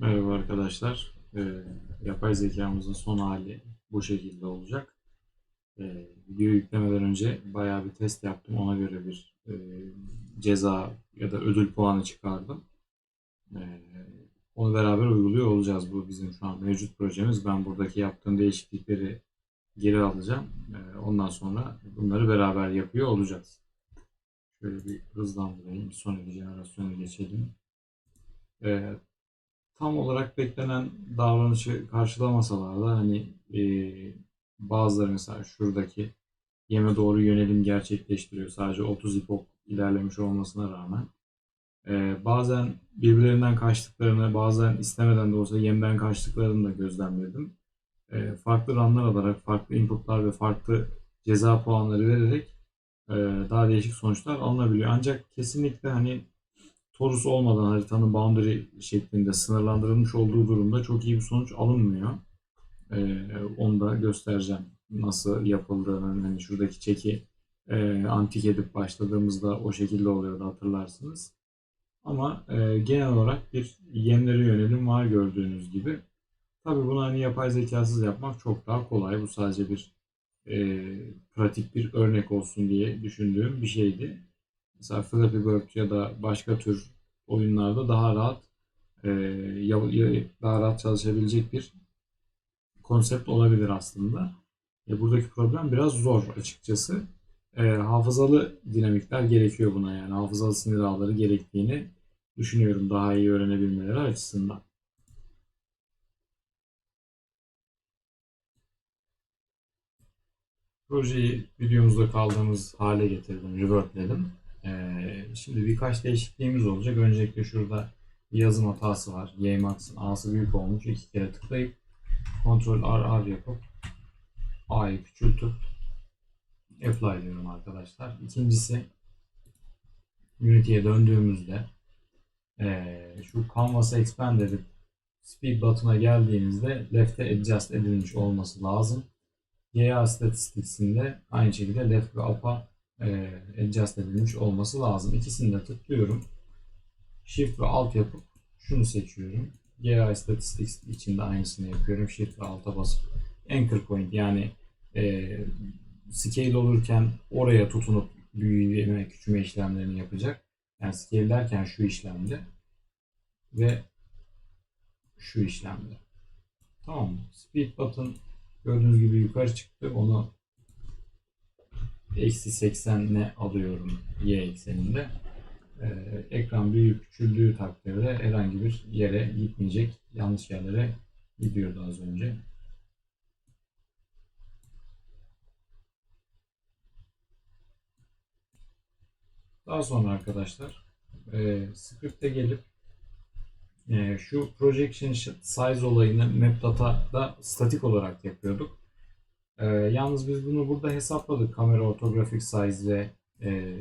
Merhaba arkadaşlar. Ee, yapay zekamızın son hali bu şekilde olacak. Ee, video yüklemeden önce bayağı bir test yaptım. Ona göre bir e, ceza ya da ödül puanı çıkardım. Ee, onu beraber uyguluyor olacağız. Bu bizim şu an mevcut projemiz. Ben buradaki yaptığım değişiklikleri geri alacağım. Ee, ondan sonra bunları beraber yapıyor olacağız. Şöyle bir hızlandırayım. Bir sonraki jenerasyona geçelim. Ee, tam olarak beklenen davranışı karşılamasalar da hani e, bazıları mesela şuradaki yeme doğru yönelim gerçekleştiriyor. Sadece 30 ipok ilerlemiş olmasına rağmen. E, bazen birbirlerinden kaçtıklarını, bazen istemeden de olsa yemden kaçtıklarını da gözlemledim. E, farklı runlar alarak, farklı inputlar ve farklı ceza puanları vererek e, daha değişik sonuçlar alınabiliyor. Ancak kesinlikle hani torus olmadan haritanın boundary şeklinde sınırlandırılmış olduğu durumda çok iyi bir sonuç alınmıyor. Ee, onu da göstereceğim nasıl yapıldığını. Hani şuradaki çeki e, antik edip başladığımızda o şekilde oluyordu hatırlarsınız. Ama e, genel olarak bir yemlere yönelim var gördüğünüz gibi. Tabii bunu hani yapay zekasız yapmak çok daha kolay. Bu sadece bir e, pratik bir örnek olsun diye düşündüğüm bir şeydi. Mesela Flappy Bird ya da başka tür oyunlarda daha rahat e, daha rahat çalışabilecek bir konsept olabilir aslında. E, buradaki problem biraz zor açıkçası. E, hafızalı dinamikler gerekiyor buna yani hafızalı sinir ağları gerektiğini düşünüyorum daha iyi öğrenebilmeleri açısından. Projeyi videomuzda kaldığımız hale getirdim, revertledim. Ee, şimdi birkaç değişikliğimiz olacak. Öncelikle şurada yazım hatası var. Ymax'ın A'sı büyük olmuş. İki kere tıklayıp Ctrl R R yapıp A'yı küçültüp apply diyorum arkadaşlar. İkincisi Unity'ye döndüğümüzde ee, şu canvas'ı expand edip speed buton'a geldiğinizde left'e adjust edilmiş olması lazım. GA statistics'inde aynı şekilde left ve up'a e, adjust edilmiş olması lazım. İkisini de tıklıyorum. Shift ve Alt yapıp şunu seçiyorum. GI Statistics için de aynısını yapıyorum. Shift ve Alt'a basıp Anchor Point yani e, scale olurken oraya tutunup büyüme, küçülme işlemlerini yapacak. Yani scale derken şu işlemde ve şu işlemde. Tamam mı? Speed button gördüğünüz gibi yukarı çıktı. Onu eksi 80'le alıyorum y ekseninde. Ee, ekran büyük küçüldüğü takdirde herhangi bir yere gitmeyecek. Yanlış yerlere gidiyordu az önce. Daha sonra arkadaşlar e, script'e gelip e, şu projection size olayını map data'da statik olarak yapıyorduk. E, yalnız biz bunu burada hesapladık. Kamera ortografik size ve e,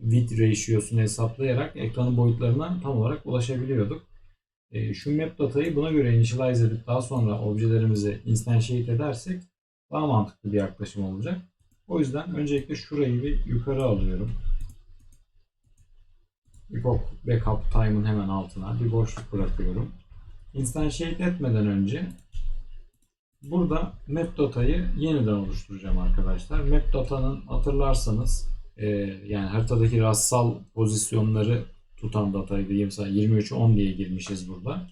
width ratio'sunu hesaplayarak ekranın boyutlarına tam olarak ulaşabiliyorduk. E, şu map datayı buna göre initialize edip daha sonra objelerimizi instantiate edersek daha mantıklı bir yaklaşım olacak. O yüzden öncelikle şurayı bir yukarı alıyorum. Epoch Backup Time'ın hemen altına bir boşluk bırakıyorum. Instantiate etmeden önce Burada map datayı yeniden oluşturacağım arkadaşlar. Map datanın hatırlarsanız e, yani haritadaki rastsal pozisyonları tutan dataydı. Mesela 23 10 diye girmişiz burada.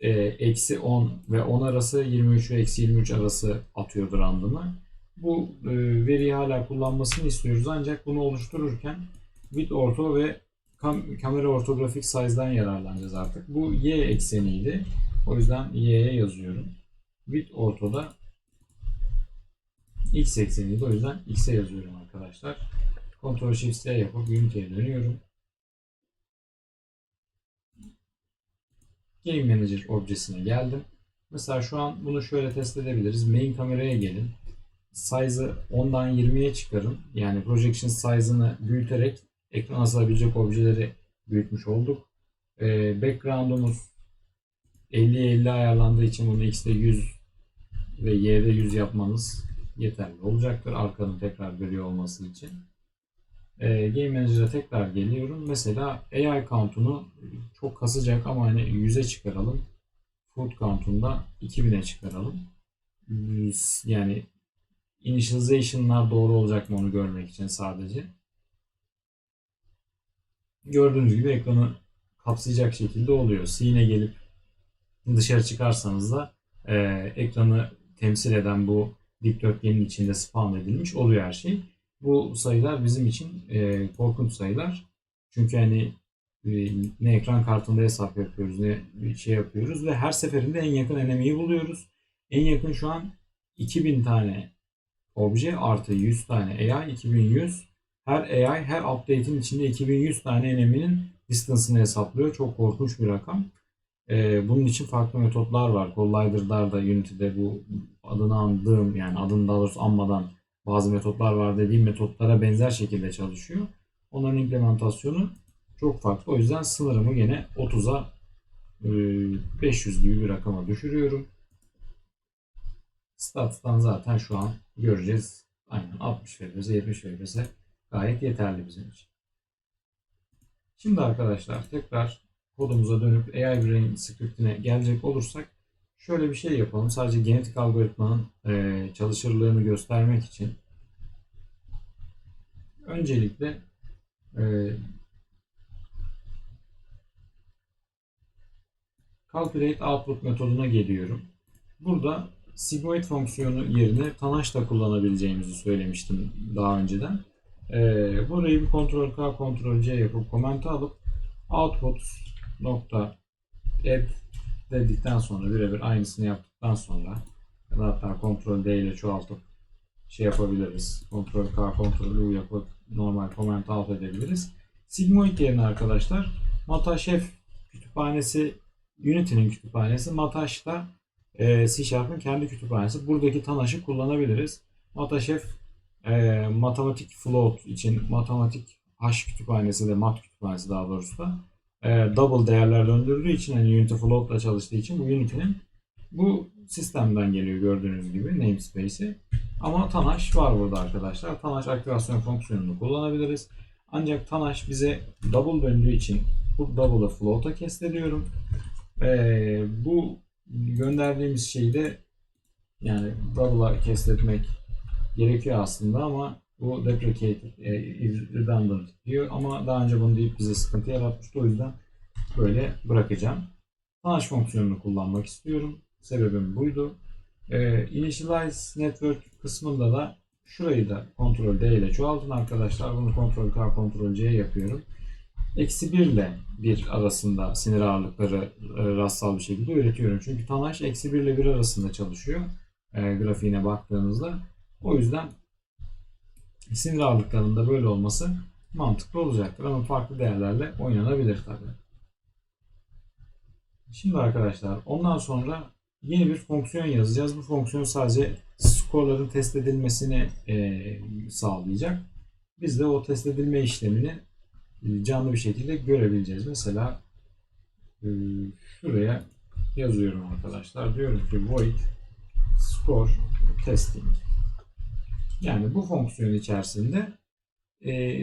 E, eksi 10 ve 10 arası 23 ve eksi 23 arası atıyordur andını. Bu e, veriyi hala kullanmasını istiyoruz ancak bunu oluştururken bit orto ve kam kamera ortografik size'dan yararlanacağız artık. Bu y ekseniydi. O yüzden y'ye yazıyorum. Bit ortada x ekseniydi. O yüzden x'e yazıyorum arkadaşlar. Ctrl Shift S yapıp Unity'ye dönüyorum. Game Manager objesine geldim. Mesela şu an bunu şöyle test edebiliriz. Main kameraya gelin. Size'ı 10'dan 20'ye çıkarın. Yani projection size'ını büyüterek ekrana sığabilecek objeleri büyütmüş olduk. Ee, background'umuz 50'ye 50 ayarlandığı için bunu x'te 100 ve y'de 100 yapmanız yeterli olacaktır arkanın tekrar görüyor olması için. E, Game Manager'a tekrar geliyorum. Mesela AI count'unu çok kasacak ama hani 100'e çıkaralım. Food count'unu da 2000'e çıkaralım. Yani initialization'lar doğru olacak mı onu görmek için sadece. Gördüğünüz gibi ekranı kapsayacak şekilde oluyor. Scene'e gelip dışarı çıkarsanız da e, ekranı temsil eden bu dikdörtgenin içinde spawn edilmiş oluyor her şey. Bu sayılar bizim için e, korkunç sayılar. Çünkü hani e, ne ekran kartında hesap yapıyoruz ne şey yapıyoruz ve her seferinde en yakın enemies buluyoruz. En yakın şu an 2000 tane obje artı 100 tane AI 2100. Her AI her update'in içinde 2100 tane eneminin distance'ını hesaplıyor. Çok korkunç bir rakam. Ee, bunun için farklı metotlar var. Collider'da Unity'de bu adını andığım yani adını daha doğrusu anmadan bazı metotlar var dediğim metotlara benzer şekilde çalışıyor. Onların implementasyonu çok farklı. O yüzden sınırımı gene 30'a e, 500 gibi bir rakama düşürüyorum. Stats'tan zaten şu an göreceğiz. Aynen 60 FPS, 70 FPS gayet yeterli bizim için. Şimdi arkadaşlar tekrar kodumuza dönüp AI Brain scriptine gelecek olursak şöyle bir şey yapalım. Sadece genetik algoritmanın e, çalışırlığını göstermek için öncelikle e, calculate output metoduna geliyorum. Burada sigmoid fonksiyonu yerine Tanaş da kullanabileceğimizi söylemiştim daha önceden. Ee, burayı bir Ctrl K Ctrl C yapıp komente alıp output nokta add dedikten sonra birebir aynısını yaptıktan sonra ya Ctrl D ile çoğaltıp şey yapabiliriz. Ctrl K Ctrl U yapıp normal comment out edebiliriz. Sigmoid yerine arkadaşlar Mataşef kütüphanesi Unity'nin kütüphanesi Mataş da e, C Sharp'ın kendi kütüphanesi. Buradaki Tanaş'ı kullanabiliriz. Mataşef e, matematik float için matematik H kütüphanesi de mat kütüphanesi daha doğrusu da double değerler döndürdüğü için hani Unity float ile çalıştığı için bu Unity'nin bu sistemden geliyor gördüğünüz gibi namespace'i. Ama Tanaş var burada arkadaşlar. Tanaş aktivasyon fonksiyonunu kullanabiliriz. Ancak Tanaş bize double döndüğü için bu double'ı float'a kestediyorum. Ee, bu gönderdiğimiz şeyi de yani double'a kestetmek gerekiyor aslında ama bu deprecated, e, redundant diyor ama daha önce bunu deyip bize sıkıntı yaratmıştı o yüzden böyle bırakacağım. Tanış fonksiyonunu kullanmak istiyorum. Sebebim buydu. E, initialize network kısmında da şurayı da Ctrl D ile çoğaltın arkadaşlar. Bunu Ctrl K Ctrl C yapıyorum. Eksi 1 ile 1 arasında sinir ağırlıkları e, rastsal bir şekilde üretiyorum. Çünkü Tanaş eksi 1 ile 1 arasında çalışıyor. E, grafiğine baktığınızda. O yüzden sinir ağırlıklarında böyle olması mantıklı olacaktır ama farklı değerlerle oynanabilir tabi. Şimdi arkadaşlar ondan sonra yeni bir fonksiyon yazacağız. Bu fonksiyon sadece skorların test edilmesini e, sağlayacak. Biz de o test edilme işlemini e, canlı bir şekilde görebileceğiz. Mesela e, şuraya yazıyorum arkadaşlar. Diyorum ki void score testing. Yani bu fonksiyon içerisinde e,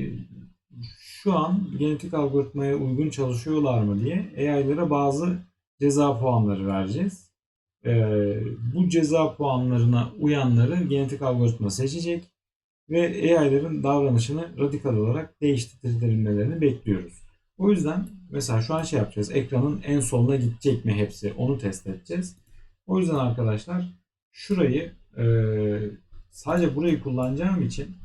şu an genetik algoritmaya uygun çalışıyorlar mı diye AI'lara bazı ceza puanları vereceğiz. E, bu ceza puanlarına uyanları genetik algoritma seçecek ve AI'ların davranışını radikal olarak değiştirilmelerini bekliyoruz. O yüzden mesela şu an şey yapacağız. Ekranın en soluna gidecek mi hepsi onu test edeceğiz. O yüzden arkadaşlar şurayı e, sadece burayı kullanacağım için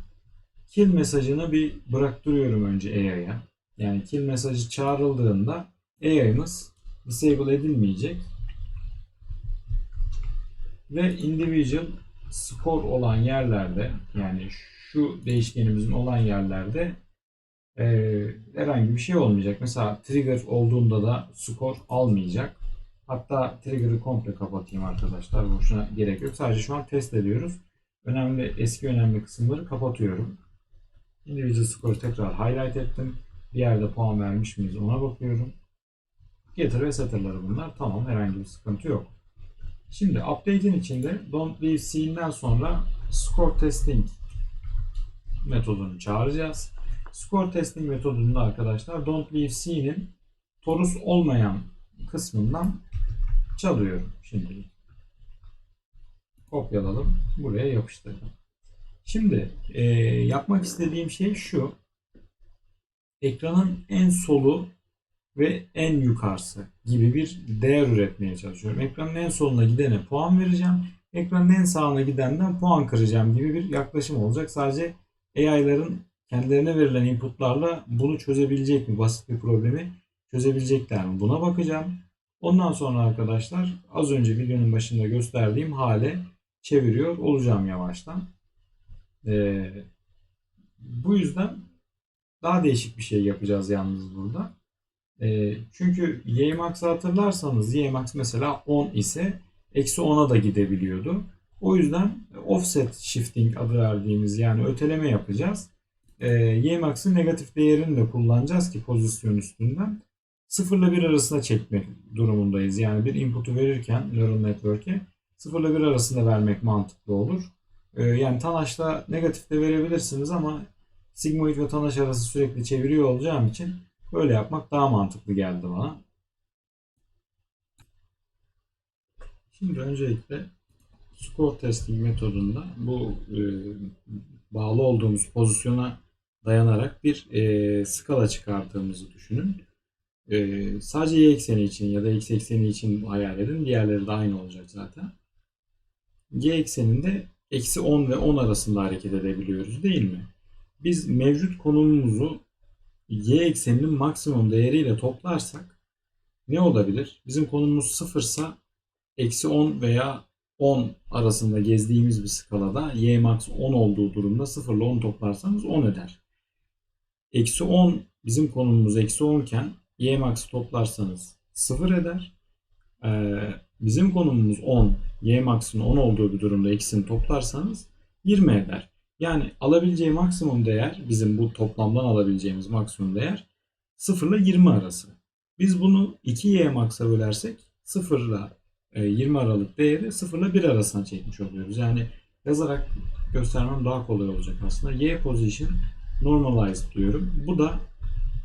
kill mesajını bir bıraktırıyorum önce AI'ya. Yani kill mesajı çağrıldığında AI'mız disable edilmeyecek. Ve individual score olan yerlerde yani şu değişkenimizin olan yerlerde e, herhangi bir şey olmayacak. Mesela trigger olduğunda da score almayacak. Hatta trigger'ı komple kapatayım arkadaşlar. Boşuna gerek yok. Sadece şu an test ediyoruz. Önemli eski önemli kısımları kapatıyorum. Individual score tekrar highlight ettim. Bir yerde puan vermiş miyiz ona bakıyorum. Getir ve setter'ları bunlar. Tamam herhangi bir sıkıntı yok. Şimdi update'in içinde don't leave scene'den sonra score testing metodunu çağıracağız. Score testing metodunda arkadaşlar don't leave C'nin torus olmayan kısmından çalıyorum şimdi. Kopyaladım. Buraya yapıştırdım. Şimdi e, yapmak istediğim şey şu. Ekranın en solu ve en yukarısı gibi bir değer üretmeye çalışıyorum. Ekranın en soluna gidene puan vereceğim. Ekranın en sağına gidenden puan kıracağım gibi bir yaklaşım olacak. Sadece AI'ların kendilerine verilen inputlarla bunu çözebilecek mi? Basit bir problemi çözebilecekler mi? Buna bakacağım. Ondan sonra arkadaşlar az önce videonun başında gösterdiğim hale çeviriyor olacağım yavaştan. Ee, bu yüzden daha değişik bir şey yapacağız yalnız burada. Ee, çünkü Ymax'ı hatırlarsanız Ymax mesela 10 ise eksi 10'a da gidebiliyordu. O yüzden offset shifting adı verdiğimiz yani öteleme yapacağız. Ee, Ymax'ın negatif değerini de kullanacağız ki pozisyon üstünden 0 ile 1 arasında çekmek durumundayız. Yani bir input'u verirken neural network'e 0 ile 1 arasında vermek mantıklı olur. Ee, yani Tanaş'ta negatif de verebilirsiniz ama sigmoid ve Tanaş arası sürekli çeviriyor olacağım için böyle yapmak daha mantıklı geldi bana. Şimdi öncelikle score testing metodunda bu e, bağlı olduğumuz pozisyona dayanarak bir e, skala çıkarttığımızı düşünün. E, sadece y ekseni için ya da x ekseni için hayal edin. Diğerleri de aynı olacak zaten. Y ekseninde eksi 10 ve 10 arasında hareket edebiliyoruz değil mi? Biz mevcut konumumuzu y ekseninin maksimum değeriyle toplarsak ne olabilir? Bizim konumumuz 0 ise eksi 10 veya 10 arasında gezdiğimiz bir skalada y max 10 olduğu durumda 0 ile 10 toplarsanız 10 eder. Eksi 10 bizim konumumuz eksi 10 iken y max'ı toplarsanız 0 eder. Ee, bizim konumumuz 10, y max'ın 10 olduğu bir durumda ikisini toplarsanız 20 eder. Yani alabileceği maksimum değer bizim bu toplamdan alabileceğimiz maksimum değer 0 ile 20 arası. Biz bunu 2y max'a bölersek 0 ile 20 aralık değeri 0 ile 1 arasına çekmiş oluyoruz. Yani yazarak göstermem daha kolay olacak aslında. Y position normalized diyorum. Bu da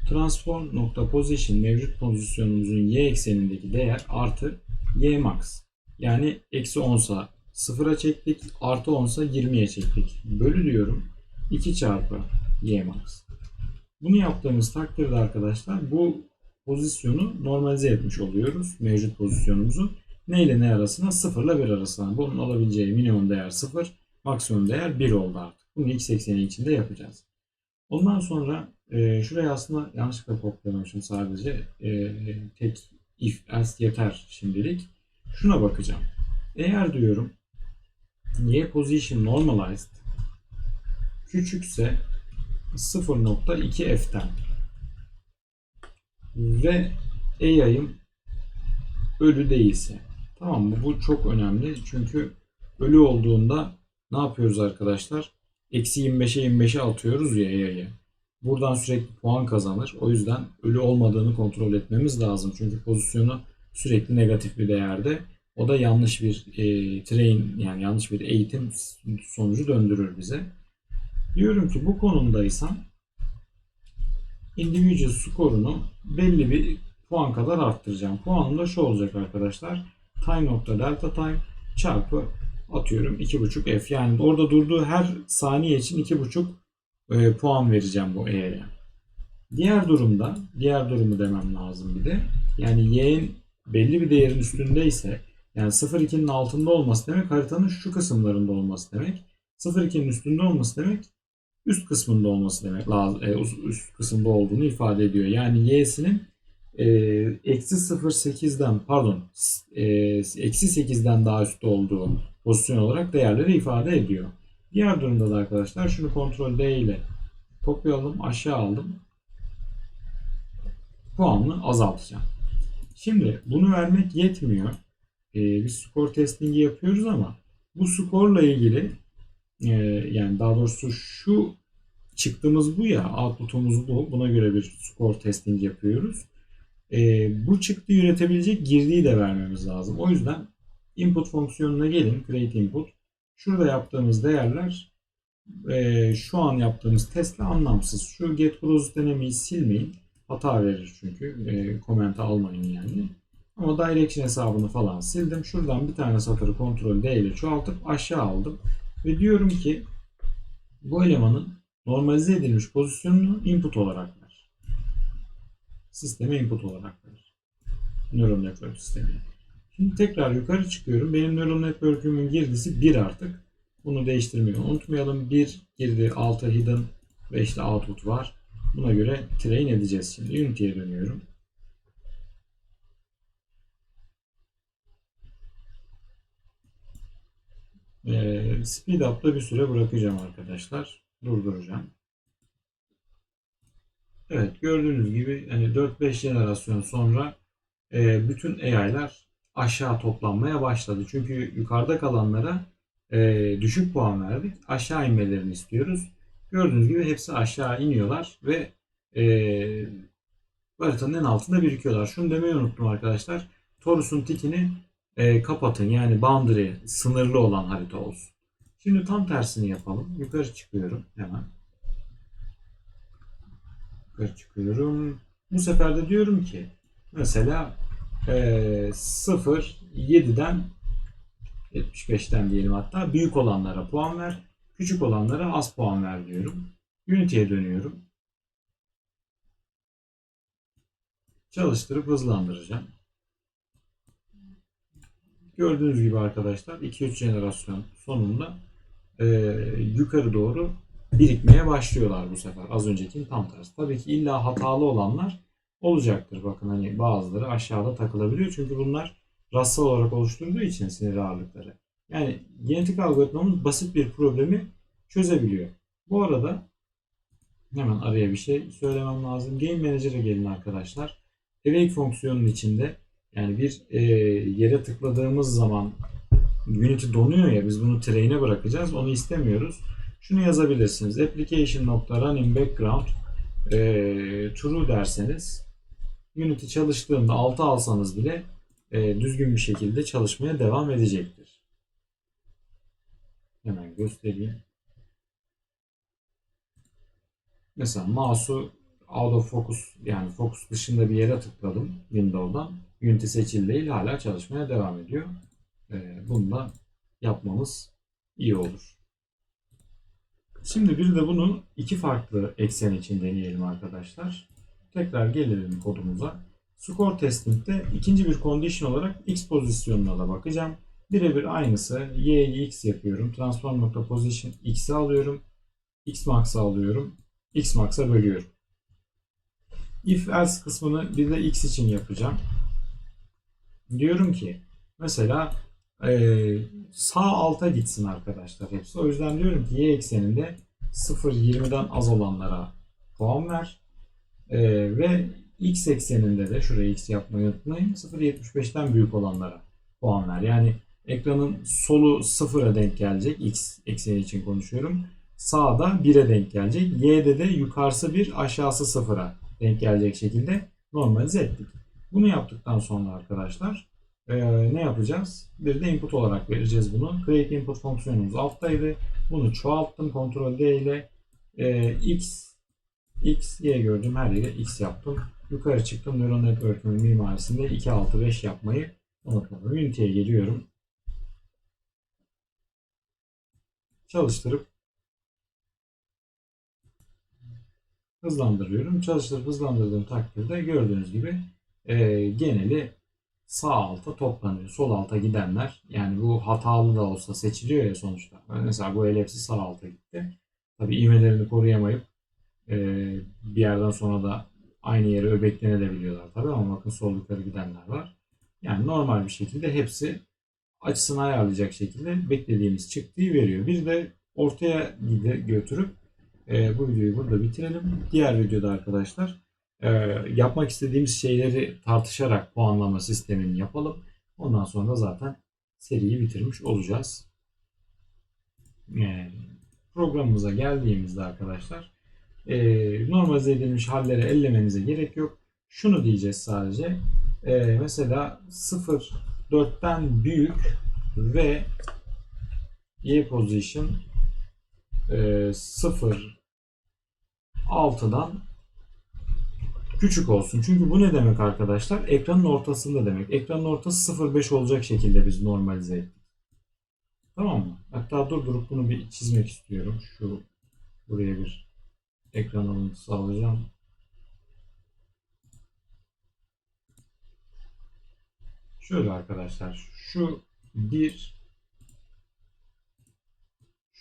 transform nokta position mevcut pozisyonumuzun y eksenindeki değer artı y max. Yani eksi 10 sa 0'a çektik. Artı 10 sa 20'ye çektik. Bölü diyorum. 2 çarpı y max. Bunu yaptığımız takdirde arkadaşlar bu pozisyonu normalize etmiş oluyoruz. Mevcut pozisyonumuzu. Ne ile ne arasına? 0 ile 1 arasına. Bunun alabileceği minimum değer 0, maksimum değer 1 oldu artık. Bunu x ekseni içinde yapacağız. Ondan sonra e, şuraya aslında yanlışlıkla kopyalamışım sadece. E, tek if else yeter şimdilik. Şuna bakacağım. Eğer diyorum y position normalized küçükse 0.2 f'ten ve AI'ım ölü değilse. Tamam mı? Bu çok önemli. Çünkü ölü olduğunda ne yapıyoruz arkadaşlar? Eksi 25'e 25'e atıyoruz ya AI'ye. Buradan sürekli puan kazanır. O yüzden ölü olmadığını kontrol etmemiz lazım. Çünkü pozisyonu sürekli negatif bir değerde. O da yanlış bir e, train yani yanlış bir eğitim sonucu döndürür bize. Diyorum ki bu konumdaysam individual skorunu belli bir puan kadar arttıracağım. Puanım da şu olacak arkadaşlar. Time nokta delta time çarpı atıyorum 2.5 f. Yani orada durduğu her saniye için 2.5 e, puan vereceğim bu e'ye. Diğer durumda, diğer durumu demem lazım bir de. Yani y'nin belli bir değerin üstündeyse yani 0.2'nin altında olması demek haritanın şu kısımlarında olması demek. 0.2'nin üstünde olması demek üst kısmında olması demek. E, üst kısımda olduğunu ifade ediyor. Yani y'sinin e, eksi 0.8'den pardon e, eksi 8'den daha üstte olduğu pozisyon olarak değerleri ifade ediyor. Diğer durumda da arkadaşlar şunu kontrol D ile kopyaladım aşağı aldım. Puanını azaltacağım. Şimdi bunu vermek yetmiyor. Ee, biz skor testingi yapıyoruz ama bu skorla ilgili e, yani daha doğrusu şu çıktığımız bu ya output'umuz bu. Buna göre bir skor testing yapıyoruz. E, bu çıktı üretebilecek girdiği de vermemiz lazım. O yüzden input fonksiyonuna gelin. Create input. Şurada yaptığımız değerler e, şu an yaptığımız testle anlamsız. Şu get close denemeyi silmeyin. Hata verir çünkü. E, komente almayın yani. Ama direction hesabını falan sildim. Şuradan bir tane satırı kontrol D ile çoğaltıp aşağı aldım. Ve diyorum ki bu elemanın normalize edilmiş pozisyonunu input olarak ver. Sisteme input olarak ver. Neural network sistemine. Şimdi tekrar yukarı çıkıyorum. Benim neural network'ümün girdisi 1 artık. Bunu değiştirmeyi unutmayalım. 1 girdi 6 hidden ve işte output var. Buna göre train edeceğiz şimdi. Unity'ye dönüyorum. Ee, speed up'ta bir süre bırakacağım arkadaşlar. Durduracağım. Evet gördüğünüz gibi hani 4-5 jenerasyon sonra e, bütün AI'lar aşağı toplanmaya başladı. Çünkü yukarıda kalanlara e, düşük puan verdik. Aşağı inmelerini istiyoruz. Gördüğünüz gibi hepsi aşağı iniyorlar ve e, haritanın en altında birikiyorlar. Şunu demeyi unuttum arkadaşlar. Torus'un tikini e, kapatın. Yani boundary sınırlı olan harita olsun. Şimdi tam tersini yapalım. Yukarı çıkıyorum hemen. Yukarı çıkıyorum. Bu sefer de diyorum ki mesela e, 0 7'den 75'ten diyelim hatta büyük olanlara puan ver. Küçük olanlara az puan ver diyorum. Unity'ye dönüyorum. Çalıştırıp hızlandıracağım. Gördüğünüz gibi arkadaşlar 2-3 jenerasyon sonunda e, yukarı doğru birikmeye başlıyorlar bu sefer. Az öncekinin tam tersi. Tabii ki illa hatalı olanlar olacaktır. Bakın hani bazıları aşağıda takılabiliyor. Çünkü bunlar rastsal olarak oluşturduğu için sinir ağırlıkları. Yani genetik algoritmamız basit bir problemi çözebiliyor. Bu arada hemen araya bir şey söylemem lazım. Game Manager'a gelin arkadaşlar. Awake fonksiyonunun içinde yani bir e, yere tıkladığımız zaman Unity donuyor ya biz bunu train'e bırakacağız. Onu istemiyoruz. Şunu yazabilirsiniz. Application.running background e, true derseniz Unity çalıştığında 6 alsanız bile e, düzgün bir şekilde çalışmaya devam edecektir. Hemen göstereyim. Mesela mouse'u out of focus yani focus dışında bir yere tıkladım Windows'dan. Unity seçili değil hala çalışmaya devam ediyor. E, bunu da yapmamız iyi olur. Şimdi bir de bunu iki farklı eksen için deneyelim arkadaşlar. Tekrar gelelim kodumuza. Score testing'de ikinci bir condition olarak x pozisyonuna da bakacağım. Birebir aynısı. y'yi x yapıyorum. Transform.position x'i alıyorum. x max'ı alıyorum. x max'a bölüyorum. If else kısmını bir de x için yapacağım. Diyorum ki mesela e, sağ alta gitsin arkadaşlar hepsi. O yüzden diyorum ki y ekseninde 0.20'den az olanlara puan ver. E, ve x ekseninde de şuraya x yapmayı unutmayın. 0.75'ten büyük olanlara puan ver. Yani ekranın solu 0'a denk gelecek. x ekseni için konuşuyorum. Sağda 1'e denk gelecek. Y'de de yukarısı 1 aşağısı 0'a denk gelecek şekilde normalize ettik. Bunu yaptıktan sonra arkadaşlar e, ne yapacağız? Bir de input olarak vereceğiz bunu. Create input fonksiyonumuz alttaydı. Bunu çoğalttım. Ctrl D ile e, x x, y gördüm her yere x yaptım. Yukarı çıktım. Neural Network'ün mimarisinde 2, 6, 5 yapmayı unutmadım. Unity'ye geliyorum. Çalıştırıp hızlandırıyorum. Çalıştırıp hızlandırdığım takdirde gördüğünüz gibi e, geneli sağ alta toplanıyor. Sol alta gidenler yani bu hatalı da olsa seçiliyor ya sonuçta. Mesela bu el hepsi sağ alta gitti. Tabi ivmelerini koruyamayıp e, bir yerden sonra da aynı yere öbeklenebiliyorlar tabi ama bakın sol yukarı gidenler var. Yani normal bir şekilde hepsi açısını ayarlayacak şekilde beklediğimiz çıktığı veriyor. Bir de ortaya götürüp e, bu videoyu burada bitirelim. Diğer videoda arkadaşlar e, yapmak istediğimiz şeyleri tartışarak puanlama sistemini yapalım. Ondan sonra zaten seriyi bitirmiş olacağız. E, programımıza geldiğimizde arkadaşlar e, normalize edilmiş hallere ellemenize gerek yok. Şunu diyeceğiz sadece. E, mesela 0 4'ten büyük ve y position e, 0 6'dan küçük olsun. Çünkü bu ne demek arkadaşlar? Ekranın ortasında demek. Ekranın ortası 0.5 olacak şekilde biz normalize ettik. Tamam mı? Hatta durdurup bunu bir çizmek istiyorum. Şu buraya bir ekran alıntısı alacağım. Şöyle arkadaşlar. Şu 1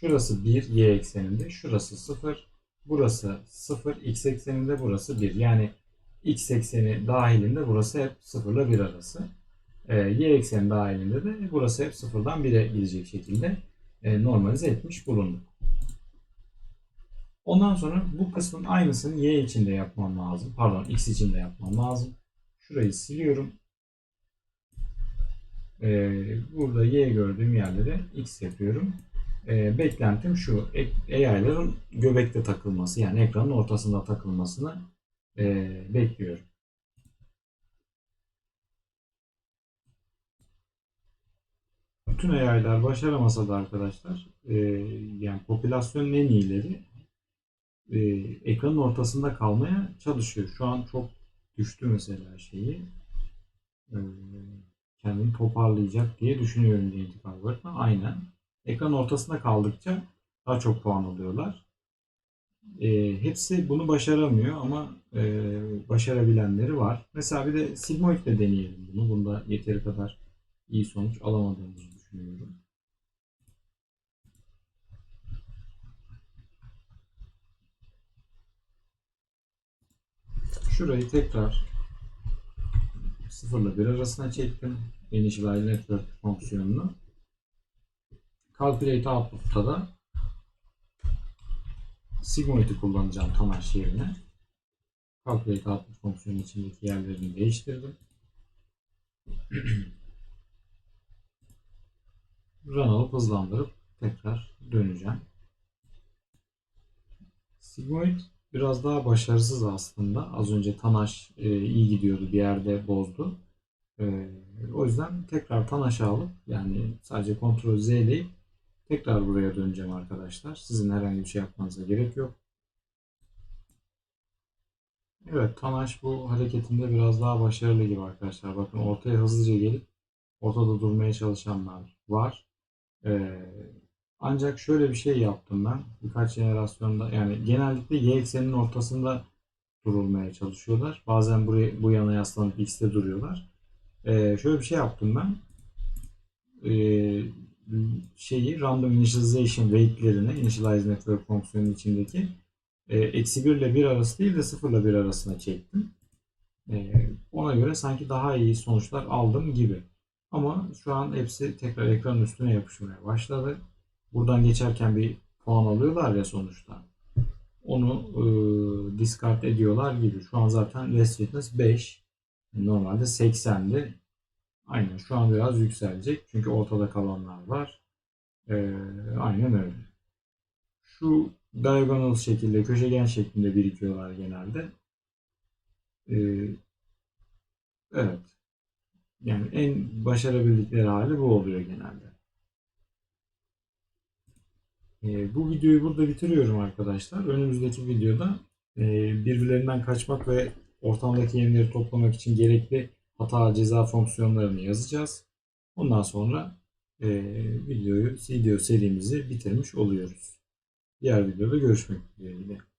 Şurası 1 y ekseninde, şurası 0, burası 0 x ekseninde, burası 1. Yani x ekseni dahilinde burası hep 0 ile 1 arası. Ee, y ekseni dahilinde de burası hep 0'dan 1'e gidecek şekilde e, normalize etmiş bulunduk. Ondan sonra bu kısmın aynısını y için de yapmam lazım. Pardon x için de yapmam lazım. Şurayı siliyorum. Ee, burada y gördüğüm yerlere x yapıyorum. Ee, beklentim şu. AI'ların göbekte takılması yani ekranın ortasında takılmasını e, bekliyorum. Bütün AI'lar başaramasa da arkadaşlar e, yani popülasyonun en iyileri e, ekranın ortasında kalmaya çalışıyor. Şu an çok düştü mesela şeyi. E, kendini toparlayacak diye düşünüyorum genetik algoritma. Aynen. Ekran ortasında kaldıkça daha çok puan alıyorlar. E, hepsi bunu başaramıyor ama e, başarabilenleri var. Mesela bir de sigmoid de deneyelim bunu. Bunda yeteri kadar iyi sonuç alamadığımızı düşünüyorum. Şurayı tekrar 0 ile 1 arasına çektim. Initialize Network fonksiyonunu. Calculate Output'ta da sigmoid'i kullanacağım Tanaş yerine. Calculate Output fonksiyonu içindeki yerlerini değiştirdim. Run alıp hızlandırıp tekrar döneceğim. Sigmoid biraz daha başarısız aslında. Az önce Tanaş e, iyi gidiyordu bir yerde bozdu. E, o yüzden tekrar Tanaş'ı alıp yani sadece Ctrl Z'leyip tekrar buraya döneceğim arkadaşlar. Sizin herhangi bir şey yapmanıza gerek yok. Evet Tanaş bu hareketinde biraz daha başarılı gibi arkadaşlar. Bakın ortaya hızlıca gelip ortada durmaya çalışanlar var. Ee, ancak şöyle bir şey yaptım ben. Birkaç jenerasyonda yani genellikle y ekseninin ortasında durulmaya çalışıyorlar. Bazen buraya, bu yana yaslanıp x'te duruyorlar. Ee, şöyle bir şey yaptım ben. Ee, şeyi random initialization weight'lerini initialize network fonksiyonu içindeki e, eksi 1 ile 1 arası değil de 0 ile 1 arasına çektim. E, ona göre sanki daha iyi sonuçlar aldım gibi. Ama şu an hepsi tekrar ekranın üstüne yapışmaya başladı. Buradan geçerken bir puan alıyorlar ya sonuçta. Onu e, discard ediyorlar gibi. Şu an zaten West Witness 5. Normalde 80'di. Aynen şu an biraz yükselecek. Çünkü ortada kalanlar var. Ee, aynen öyle. Şu diagonal şekilde, köşegen şeklinde birikiyorlar genelde. Ee, evet. Yani en başarabildikleri hali bu oluyor genelde. Ee, bu videoyu burada bitiriyorum arkadaşlar. Önümüzdeki videoda e, birbirlerinden kaçmak ve ortamdaki yemleri toplamak için gerekli hata ceza fonksiyonlarını yazacağız. Ondan sonra e, videoyu, video serimizi bitirmiş oluyoruz. Diğer videoda görüşmek dileğiyle.